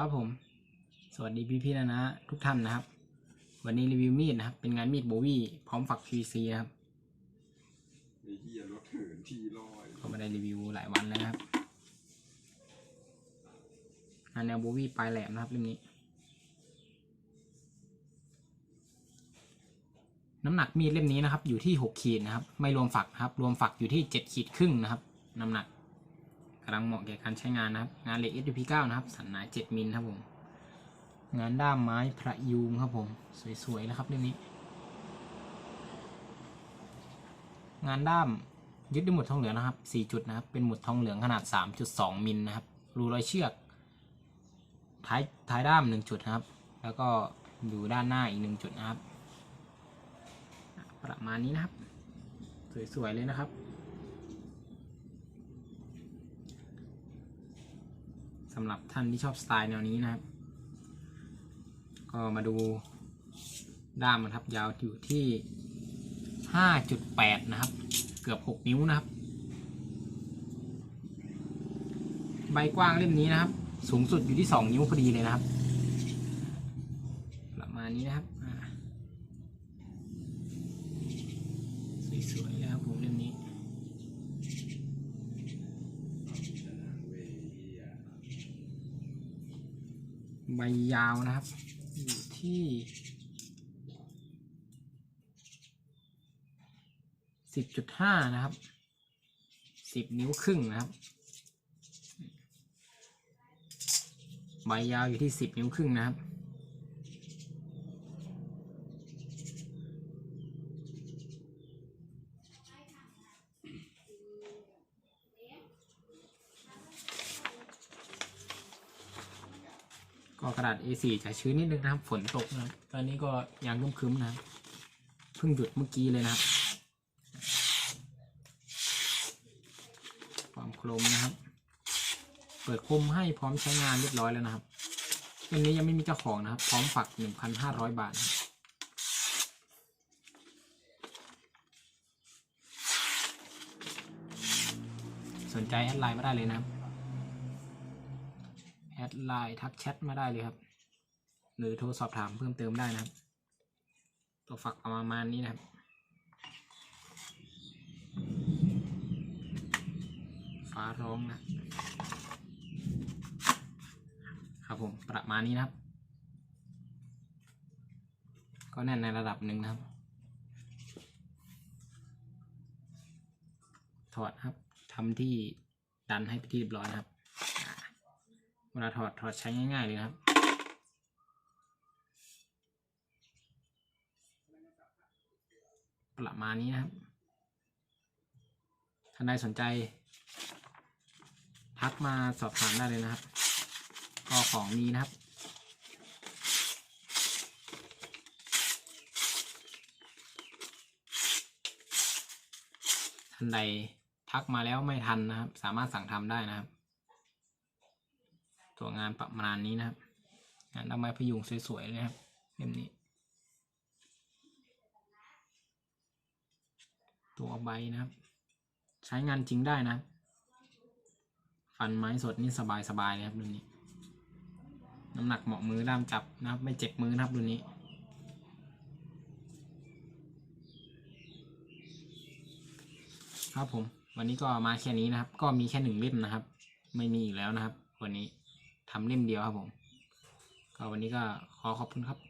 ครับผม สวัสดีพี่ๆนะนะทุกท่านนะครับ วันนี้รีวิวมีดนะครับ เป็นงานมีดโบวี่พร้อมฝัก PVC นะครับไอ้เหี้ยรถเหินทีลอยก็ไม่ได้รีวิวหลายวันแล้วนะครับงานแนวโบวี่ปลายแหลมนะครับเล่มนี้ น้ำหนักมีดเล่มนี้นะครับ อยู่ที่หกขีดนะครับ ไม่รวมฝักนะครับ รวมฝักอยู่ที่เจ็ดขีดครึ่งนะครับ น้ำหนักกำลังเหมาะแก่การใช้งานนะครับ งานเหล็ก SP9 นะครับ สันหนาเจ็ดมิลครับผม งานด้ามไม้พระยูงครับผม สวยๆนะครับเล่มนี้ งานด้ามยึดด้วยหมุดทองเหลืองนะครับ 4 จุดนะครับ เป็นหมุดทองเหลืองขนาด 3.2 มิลนะครับ รูรอยเชือก ท้ายท้ายด้าม 1 จุดนะครับ แล้วก็อยู่ด้านหน้าอีก 1 จุดนะครับ ประมาณนี้นะครับ สวยๆเลยนะครับ สำหรับท่านที่ชอบสไตล์แนวนี้นะครับ ก็มาดูด้ามมันครับยาวอยู่ที่ 5.8 นะครับ เกือบ 6 นิ้วนะครับ ใบกว้างเล่มนี้นะครับ สูงสุดอยู่ที่ 2 นิ้วพอดีเลยนะครับ ประมาณนี้นะครับสวยๆ ใบยาวนะครับ อยู่ที่สิบจุดห้านะครับสิบนิ้วครึ่งนะครับ ใบยาวอยู่ที่สิบนิ้วครึ่งนะครับ ก็กระดาษ A4 จะชื้นนิดนึงนะครับ ฝนตกนะครับ ตอนนี้ก็ยังครึ้มนะครับเพิ่งหยุดเมื่อกี้เลยนะครับ ความโครมนะครับ เปิดคมให้พร้อมใช้งานเรียบร้อยแล้วนะครับเล่มนี้ยังไม่มีเจ้าของนะครับ พร้อมฝัก 1,500 บาทนะครับสนใจแอดไลน์มาได้เลยนะครับ แอดไลน์ทักแชทมาได้เลยครับ หรือโทรสอบถามเพิ่มเติมได้นะครับ ตัวฝักประมาณนี้นะครับ ฟ้าร้องนะครับผมประมาณนี้นะครับ ก็แน่นในระดับหนึ่งนะครับ ถอดครับทำที่ดันให้ไปที่เรียบร้อยนะครับ วลาถอดถอดใช้ง่ายๆเลยครับ ประมาณนี้นะครับ ท่านใดสนใจ ทักมาสอบถามได้เลยนะครับ ก็ของมีนะครับ ท่านใดทักมาแล้วไม่ทันนะครับ สามารถสั่งทำได้นะครับ ตัวงานประมาณนี้นะครับ งานดอกไม้พยุงสวยๆเลยครับเล่มนี้ ตัวใบนะครับ ใช้งานจริงได้นะ ฟันไม้สดนี่สบายๆเลยครับรุ่นนี้ น้ำหนักเหมาะมือด้ามจับนะครับ ไม่เจ็บมือนะครับรุ่นนี้ครับผม วันนี้ก็มาแค่นี้นะครับ ก็มีแค่หนึ่งเล่มนะครับ ไม่มีอีกแล้วนะครับ วันนี้ ทำเล่มเดียวครับผมก็วันนี้ก็ขอขอบคุณครับ